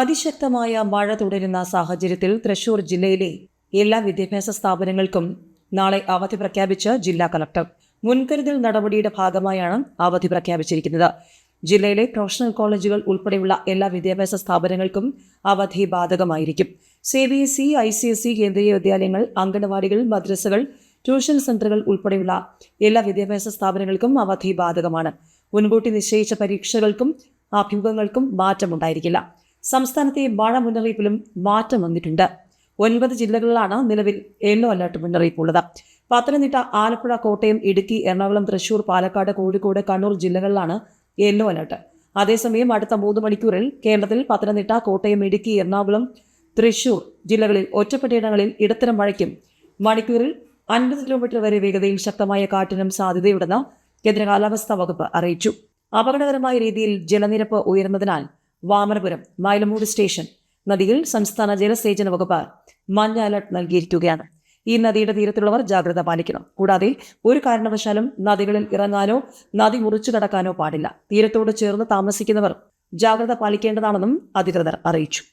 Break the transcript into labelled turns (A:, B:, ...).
A: അതിശക്തമായ മഴ തുടരുന്ന സാഹചര്യത്തിൽ തൃശൂർ ജില്ലയിലെ എല്ലാ വിദ്യാഭ്യാസ സ്ഥാപനങ്ങൾക്കും നാളെ അവധി പ്രഖ്യാപിച്ച ജില്ലാ കളക്ടർ മുൻകരുതൽ നടപടിയുടെ ഭാഗമായാണ് അവധി പ്രഖ്യാപിച്ചിരിക്കുന്നത് ജില്ലയിലെ പ്രൊഫഷണൽ കോളേജുകൾ ഉൾപ്പെടെയുള്ള എല്ലാ വിദ്യാഭ്യാസ സ്ഥാപനങ്ങൾക്കും അവധി ബാധകമായിരിക്കും C B S E I C S E കേന്ദ്രീയ വിദ്യാലയങ്ങൾ അംഗൻവാടികൾ മദ്രസകൾ ട്യൂഷൻ സെന്ററുകൾ ഉൾപ്പെടെയുള്ള എല്ലാ വിദ്യാഭ്യാസ സ്ഥാപനങ്ങൾക്കും അവധി ബാധകമാണ് മുൻകൂട്ടി നിശ്ചയിച്ച പരീക്ഷകൾക്കും അഭിമുഖങ്ങൾക്കും മാറ്റമുണ്ടായിരിക്കില്ല സംസ്ഥാനത്തെ മഴ മുന്നറിയിപ്പിലും മാറ്റം വന്നിട്ടുണ്ട് ഒൻപത് ജില്ലകളിലാണ് നിലവിൽ യെല്ലോ അലർട്ട് മുന്നറിയിപ്പുള്ളത് പത്തനംതിട്ട ആലപ്പുഴ കോട്ടയം ഇടുക്കി എറണാകുളം തൃശൂർ പാലക്കാട് കോഴിക്കോട് കണ്ണൂർ ജില്ലകളിലാണ് യെല്ലോ അലർട്ട് അതേസമയം അടുത്ത മൂന്ന് മണിക്കൂറിൽ കേരളത്തിൽ പത്തനംതിട്ട കോട്ടയം ഇടുക്കി എറണാകുളം തൃശൂർ ജില്ലകളിൽ ഒറ്റപ്പെട്ടയിടങ്ങളിൽ ഇടത്തരം മഴയ്ക്കും മണിക്കൂറിൽ അൻപത് കിലോമീറ്റർ വരെ വേഗതയിൽ ശക്തമായ കാറ്റിനും സാധ്യതയുണ്ടെന്ന് കേന്ദ്ര കാലാവസ്ഥാ വകുപ്പ് അറിയിച്ചു അപകടകരമായ രീതിയിൽ ജലനിരപ്പ് ഉയർന്നതിനാൽ വാമനപുരം മൈലമൂട് സ്റ്റേഷൻ നദിയിൽ സംസ്ഥാന ജലസേചന വകുപ്പ് മഞ്ഞ അലർട്ട് നൽകിയിരിക്കുകയാണ് ഈ നദിയുടെ തീരത്തുള്ളവർ ജാഗ്രത പാലിക്കണം കൂടാതെ ഒരു കാരണവശാലും നദികളിൽ ഇറങ്ങാനോ നദി മുറിച്ചു കടക്കാനോ പാടില്ല തീരത്തോട് ചേർന്ന് താമസിക്കുന്നവർ ജാഗ്രത പാലിക്കേണ്ടതാണെന്നും അധികൃതർ അറിയിച്ചു